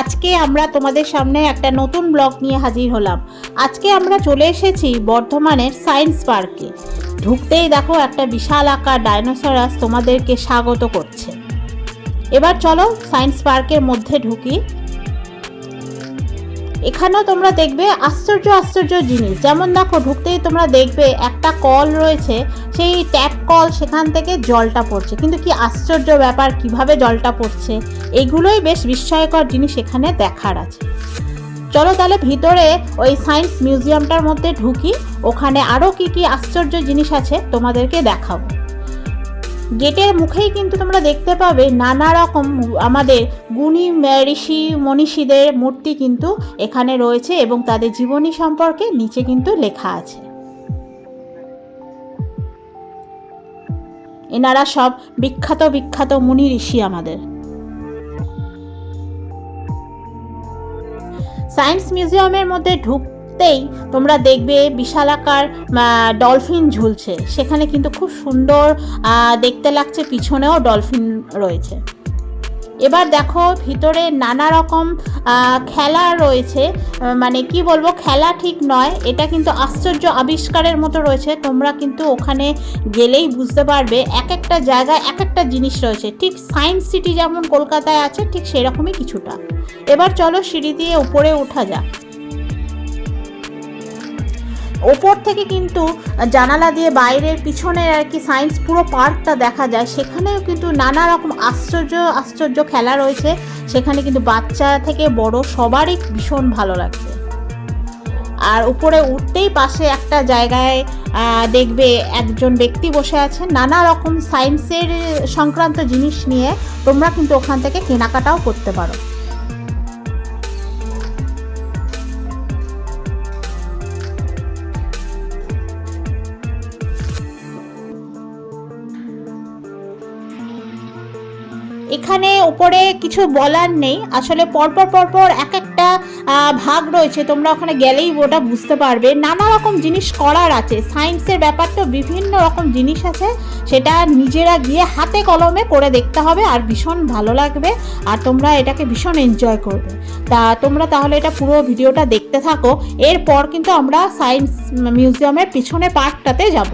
আজকে আমরা তোমাদের সামনে একটা নতুন ব্লগ নিয়ে হাজির হলাম। আজকে আমরা চলে এসেছি বর্ধমানের সায়েন্স পার্কে। ঢুকতেই দেখো একটা বিশাল আকার ডাইনোসরাস তোমাদেরকে স্বাগত করছে। এবার চলো সায়েন্স পার্কের মধ্যে ঢুকি। এখানেও তোমরা দেখবে আশ্চর্য আশ্চর্য জিনিস। যেমন দেখো, ঢুকতেই তোমরা দেখবে একটা কল রয়েছে, সেই ট্যাপ কল সেখান থেকে জলটা পড়ছে। কিন্তু কি আশ্চর্য ব্যাপার, কীভাবে জলটা পড়ছে? এগুলোই বেশ বিস্ময়কর জিনিস এখানে দেখার আছে। চলো তাহলে ভিতরে ওই সায়েন্স মিউজিয়ামটার মধ্যে ঢুকি। ওখানে আরও কি কি আশ্চর্য জিনিস আছে তোমাদেরকে দেখাবো। গেটের মুখেই কিন্তু তোমরা দেখতে পাবে নানা রকম আমাদের গুণী ঋষি মনীষীদের মূর্তি কিন্তু এখানে রয়েছে এবং তাদের জীবনী সম্পর্কে নিচে কিন্তু লেখা আছে। এনারা সব বিখ্যাত বিখ্যাত মুনি ঋষি আমাদের। সায়েন্স মিউজিয়ামের মধ্যে ঢুকতেই তোমরা দেখবে বিশালাকার ডলফিন ঝুলছে। সেখানে কিন্তু খুব সুন্দর দেখতে লাগছে পিছনেও ডলফিন রয়েছে। এবার দেখো ভিতরে নানা রকম খেলা রয়েছে। মানে কি বলব, খেলা ঠিক নয়, এটা কিন্তু আশ্চর্য আবিষ্কারের মতো রয়েছে। তোমরা কিন্তু ওখানে গেলেই বুঝতে পারবে এক একটা জায়গায় এক একটা জিনিস রয়েছে। ঠিক সায়েন্স সিটি যেমন কলকাতায় আছে, ঠিক সেরকমই কিছুটা। এবার চলো সিঁড়ি দিয়ে উপরে ওঠা যাক। ওপর থেকে কিন্তু জানালা দিয়ে বাইরের পিছনের আর কি সায়েন্স পুরো পার্কটা দেখা যায়। সেখানেও কিন্তু নানা রকম আশ্চর্য আশ্চর্য খেলা রয়েছে। সেখানে কিন্তু বাচ্চা থেকে বড় সবারই ভীষণ ভালো লাগছে। আর উপরে উঠতেই পাশে একটা জায়গায় দেখবে একজন ব্যক্তি বসে আছেন। নানা রকম সায়েন্সের সংক্রান্ত জিনিস নিয়ে তোমরা কিন্তু ওখান থেকে কেনাকাটাও করতে পারো। এখানে উপরে কিছু বলার নেই। আসলে পরপর পরপর এক একটা ভাগ রয়েছে। তোমরা ওখানে গেলেই ওটা বুঝতে পারবে। নানা রকম জিনিস করার আছে। সায়েন্সের ব্যাপার তো বিভিন্ন রকম জিনিস আছে। সেটা নিজেরা গিয়ে হাতে কলমে করে দেখতে হবে আর ভীষণ ভালো লাগবে আর তোমরা এটাকে ভীষণ এনজয় করবে। তা তোমরা তাহলে এটা পুরো ভিডিওটা দেখতে থাকো। এরপর কিন্তু আমরা সায়েন্স মিউজিয়ামের পিছনে পার্কটাতে যাব।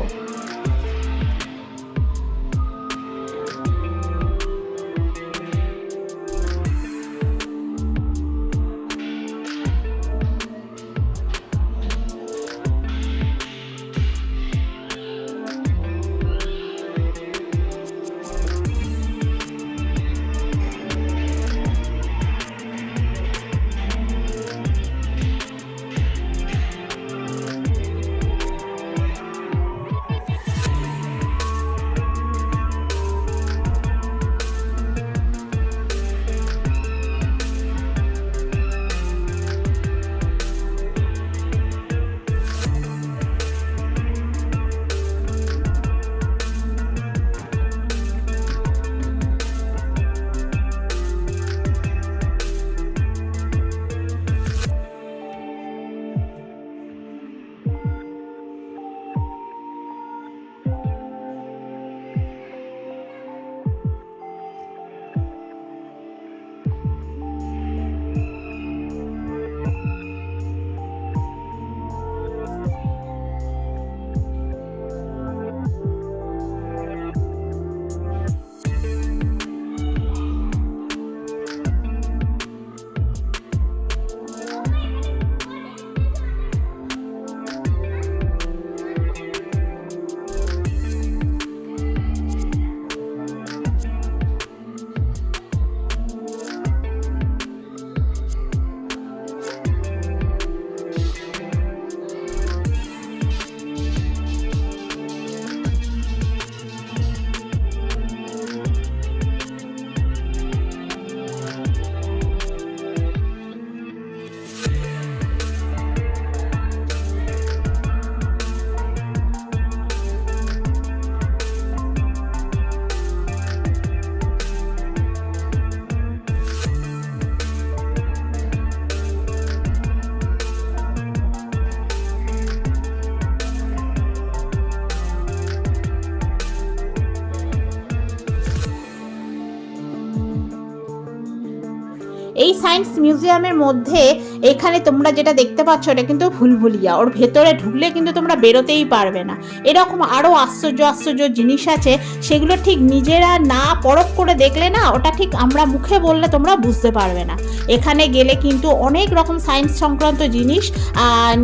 এই সায়েন্স মিউজিয়ামের মধ্যে এখানে তোমরা যেটা দেখতে পাচ্ছ, এটা কিন্তু ভুলভুলিয়া। ওর ভেতরে ঢুকলে কিন্তু তোমরা বেরোতেই পারবে না। এরকম আরও আশ্চর্য আশ্চর্য জিনিস আছে, সেগুলো ঠিক নিজেরা না পরখ করে দেখলে না, ওটা ঠিক আমরা মুখে বললে তোমরা বুঝতে পারবে না। এখানে গেলে কিন্তু অনেক রকম সায়েন্স সংক্রান্ত জিনিস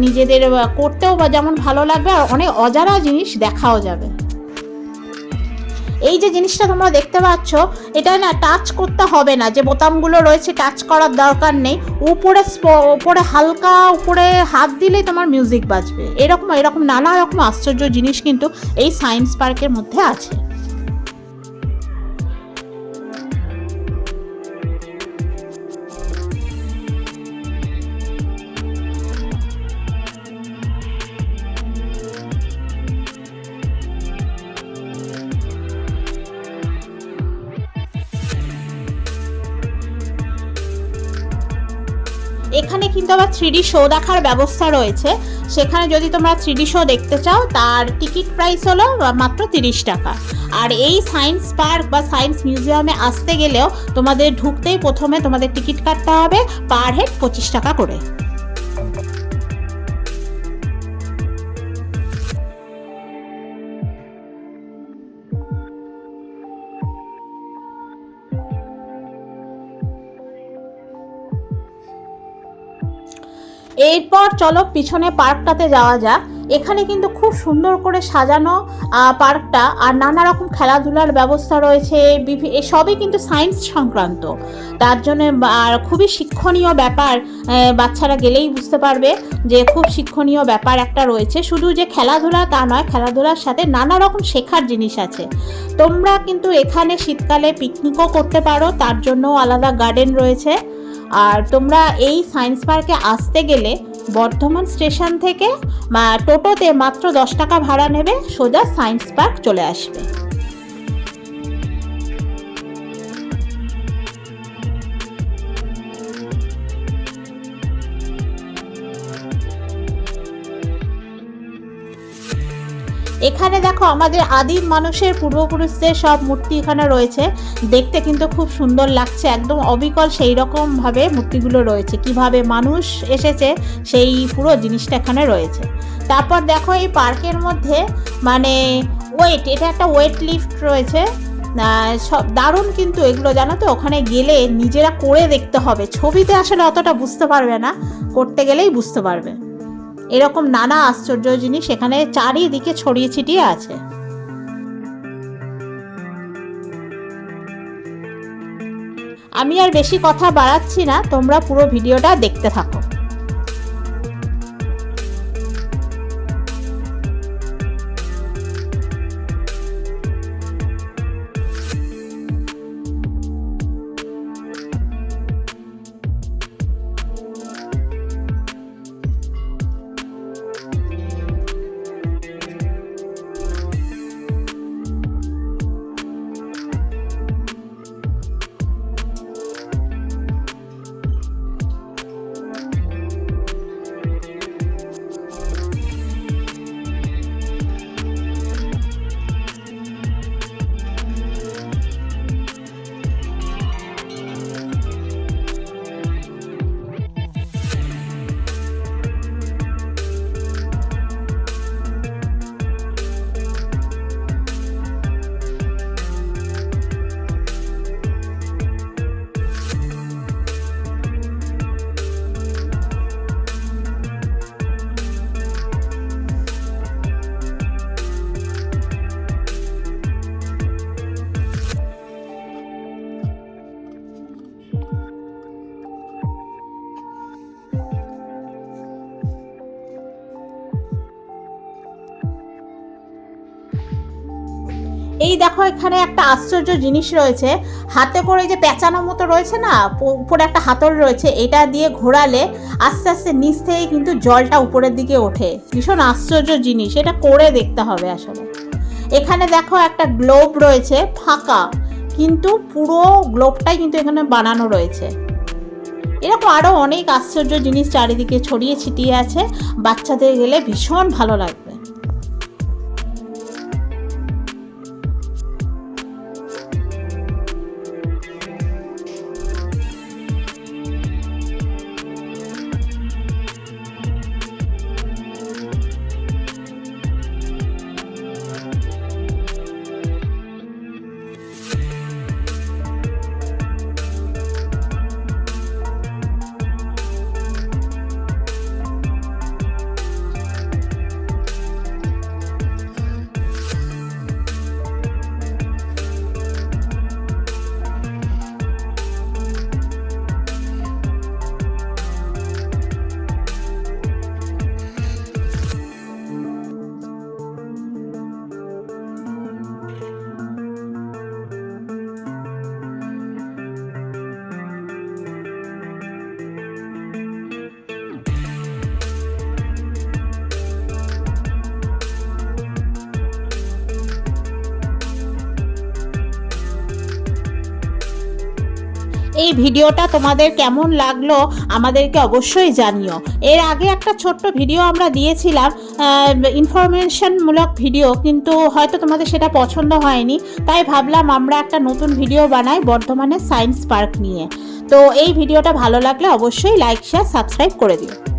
নিজেদের করতেও বা যেমন ভালো লাগবে, আর অনেক অজানা জিনিস দেখাও যাবে। এই যে জিনিসটা তোমরা দেখতে পাচ্ছ, এটা না টাচ করতে হবে না। যে বোতামগুলো রয়েছে টাচ করার দরকার নেই। উপরে উপরে হালকা উপরে হাত দিলেই তোমার মিউজিক বাজবে। এরকম এরকম নানা রকম আশ্চর্য জিনিস কিন্তু এই সায়েন্স পার্কের মধ্যে আছে। এখানে কিন্তু আবার থ্রি শো দেখার ব্যবস্থা রয়েছে। সেখানে যদি তোমরা থ্রি শো দেখতে চাও, তার টিকিট প্রাইস হলো মাত্র তিরিশ টাকা। আর এই সায়েন্স পার্ক বা সায়েন্স মিউজিয়ামে আসতে গেলেও তোমাদের ঢুকতেই প্রথমে তোমাদের টিকিট কাটতে হবে পার হেড পঁচিশ টাকা করে। এরপর চলো পিছনে পার্কটাতে যাওয়া যাক। এখানে কিন্তু খুব সুন্দর করে সাজানো পার্কটা আর নানা রকম খেলাধুলার ব্যবস্থা রয়েছে সবই কিন্তু সায়েন্স সংক্রান্ত। তার জন্য আর খুবই শিক্ষণীয় ব্যাপার বাচ্চারা গেলেই বুঝতে পারবে যে খুব শিক্ষণীয় ব্যাপার একটা রয়েছে। শুধু যে খেলাধুলা তা নয়, খেলাধুলার সাথে নানা রকম শেখার জিনিস আছে। তোমরা কিন্তু এখানে শীতকালে পিকনিকও করতে পারো, তার জন্য আলাদা গার্ডেন রয়েছে। আর তোমরা এই সায়েন্স পার্কে আসতে গেলে বর্ধমান স্টেশন থেকে টোটোতে মাত্র দশ টাকা ভাড়া নেবে, সোজা সায়েন্স পার্ক চলে আসবে। এখানে দেখো আমাদের আদিম মানুষের পূর্বপুরুষদের সব মূর্তি এখানে রয়েছে। দেখতে কিন্তু খুব সুন্দর লাগছে, একদম অবিকল সেই রকম ভাবে মূর্তিগুলো রয়েছে। কীভাবে মানুষ এসেছে সেই পুরো জিনিসটা এখানে রয়েছে। তারপর দেখো এই পার্কের মধ্যে মানে ওয়েট, এটা একটা ওয়েট লিফট রয়েছে। সব দারুণ কিন্তু এগুলো, জানো তো? ওখানে গেলে নিজেরা করে দেখতে হবে। ছবিতে আসলে অতটা বুঝতে পারবে না, করতে গেলেই বুঝতে পারবে। এরকম নানা আশ্চর্য জিনিস এখানে চারিদিকে ছড়িয়ে ছিটিয়ে আছে। আমি আর বেশি কথা বাড়াচ্ছি না, তোমরা পুরো ভিডিওটা দেখতে থাকো। এই দেখো, এখানে একটা আশ্চর্য জিনিস রয়েছে। হাতে করে যে পেঁচানো মতো রয়েছে না উপরে একটা হাতল রয়েছে, এটা দিয়ে ঘোরালে আস্তে আস্তে নিচ থেকে কিন্তু জলটা উপরের দিকে ওঠে। ভীষণ আশ্চর্য জিনিস, এটা করে দেখতে হবে আসলে। এখানে দেখো একটা গ্লোব রয়েছে, ফাঁকা, কিন্তু পুরো গ্লোবটাই কিন্তু এখানে বানানো রয়েছে। এরকম আরও অনেক আশ্চর্য জিনিস চারিদিকে ছড়িয়ে ছিটিয়ে আছে, বাচ্চাদের গেলে ভীষণ ভালো লাগবে এই ভিডিওটা তোমাদের কেমন লাগল আমাদেরকে অবশ্যই জানিও। এর আগে একটা ছোট্ট ভিডিও আমরা দিয়েছিলাম ইনফরমেশনমূলক ভিডিও, কিন্তু হয়তো তোমাদের সেটা পছন্দ হয়নি, তাই ভাবলাম আমরা একটা নতুন ভিডিও বানাই বর্ধমানের সায়েন্স পার্ক নিয়ে। তো এই ভিডিওটা ভালো লাগলে অবশ্যই লাইক শেয়ার সাবস্ক্রাইব করে দিও।